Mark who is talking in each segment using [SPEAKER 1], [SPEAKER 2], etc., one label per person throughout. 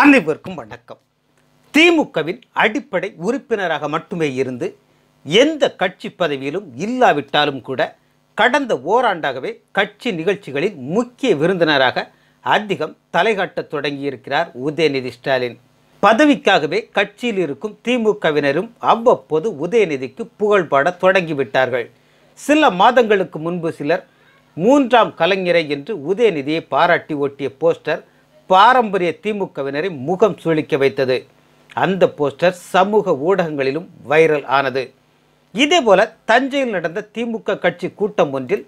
[SPEAKER 1] அனைவருக்கும் வணக்கம். திமுகவின் அடிப்படை உறுப்பினராக மட்டுமே இருந்து எந்த கட்சி பதவியிலும் இல்லாவிட்டாலும் கூட கடந்த ஓராண்டாகவே கட்சி நிகழ்ச்சிகளில் முக்கிய விருந்தினராக அதிகம் தலைகாட்டத் தொடங்கியிருக்கிறார் உதயநிதி ஸ்டாலின். பதவிக்காகவே கட்சியில் இருக்கும் திமுகவினரும் அவ்வப்போது உதயநிதிக்கு புகழ்பாட தொடங்கிவிட்டார்கள். சில மாதங்களுக்கு முன்பு சிலர் மூன்றாம் கலைஞரை என்று உதயநிதியை பாராட்டி ஒட்டிய போஸ்டர் பாரம்பரிய திமுகவினரை முகம் சுழிக்க வைத்தது. அந்த போஸ்டர் சமூக ஊடகங்களிலும் வைரல் ஆனது. இதேபோல தஞ்சையில் நடந்த திமுக கட்சி கூட்டம் ஒன்றில்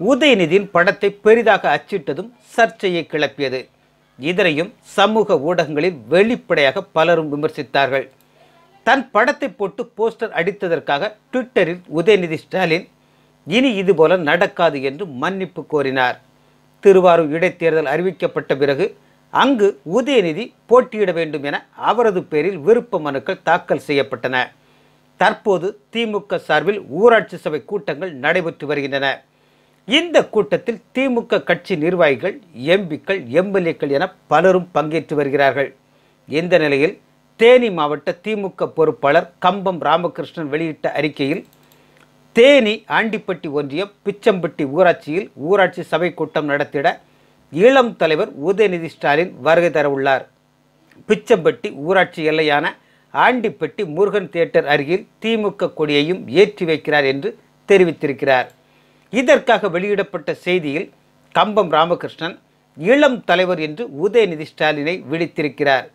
[SPEAKER 1] உதயநிதியின் படத்தை பெரிதாக அச்சிட்டதும் சர்ச்சையை கிளப்பியது. இதனையும் சமூக ஊடகங்களில் வெளிப்படையாக பலரும் விமர்சித்தார்கள். தன் படத்தை போட்டு போஸ்டர் அடித்ததற்காக ட்விட்டரில் உதயநிதி ஸ்டாலின் இனி இதுபோல நடக்காது என்று மன்னிப்பு கோரினார். திருவாரூர் இடைத்தேர்தல் அறிவிக்கப்பட்ட பிறகு அங்கு உதயநிதி போட்டியிட வேண்டும் என அவரது பேரில் விருப்ப மனுக்கள் தாக்கல் செய்யப்பட்டன. தற்போது திமுக சார்பில் ஊராட்சி சபை கூட்டங்கள் நடைபெற்று வருகின்றன. இந்த கூட்டத்தில் திமுக கட்சி நிர்வாகிகள் எம்பிக்கள் எம்எல்ஏக்கள் என பலரும் பங்கேற்று வருகிறார்கள். இந்த நிலையில் தேனி மாவட்ட திமுக பொறுப்பாளர் கம்பம் ராமகிருஷ்ணன் வெளியிட்ட அறிக்கையில் தேனி ஆண்டிப்பட்டி ஒன்றியம் பிச்சம்பட்டி ஊராட்சியில் ஊராட்சி சபை கூட்டம் நடத்திட ஈழம் தலைவர் உதயநிதி ஸ்டாலின் வருகை தர உள்ளார். பிச்சம்பட்டி ஊராட்சி எல்லையான ஆண்டிப்பட்டி முருகன் தியேட்டர் அருகில் திமுக கொடியையும் ஏற்றி வைக்கிறார் என்று தெரிவித்திருக்கிறார். இதற்காக வெளியிடப்பட்ட செய்தியில் கம்பம் ராமகிருஷ்ணன் இளம் தலைவர் என்று உதயநிதி ஸ்டாலினை விடுத்திருக்கிறார்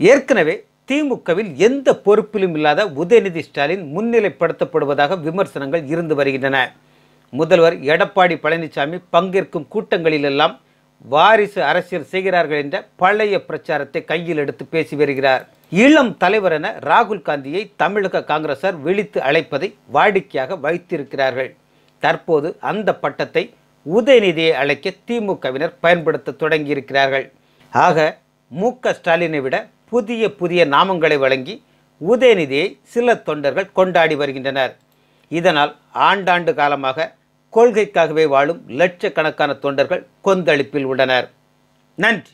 [SPEAKER 1] ஏற்கனவே திமுகவில் எந்த பொறுப்பிலும் இல்லாத உதயநிதி ஸ்டாலின் முன்னிலைப்படுத்தப்படுவதாக விமர்சனங்கள் இருந்து வருகின்றன. முதல்வர் எடப்பாடி பழனிசாமி பங்கேற்கும் கூட்டங்களிலெல்லாம் வாரிசு அரசியல் செய்கிறார்கள் என்ற பழைய பிரச்சாரத்தை கையில் எடுத்து பேசி வருகிறார். இளம் தலைவர் என ராகுல் காந்தியை தமிழக காங்கிரசார் விழித்து அழைப்பதை வாடிக்கையாக வைத்திருக்கிறார்கள். தற்போது அந்த பட்டத்தை உதயநிதியை அழைக்க திமுகவினர் பயன்படுத்த தொடங்கியிருக்கிறார்கள். ஆக மு க ஸ்டாலினை விட புதிய புதிய நாமங்களை வழங்கி உதயநிதியை சில தொண்டர்கள் கொண்டாடி வருகின்றனர். இதனால் ஆண்டாண்டு காலமாக கொள்கைக்காகவே வாழும் லட்சக்கணக்கான தொண்டர்கள் கொந்தளிப்பில் உள்ளனர். நன்றி.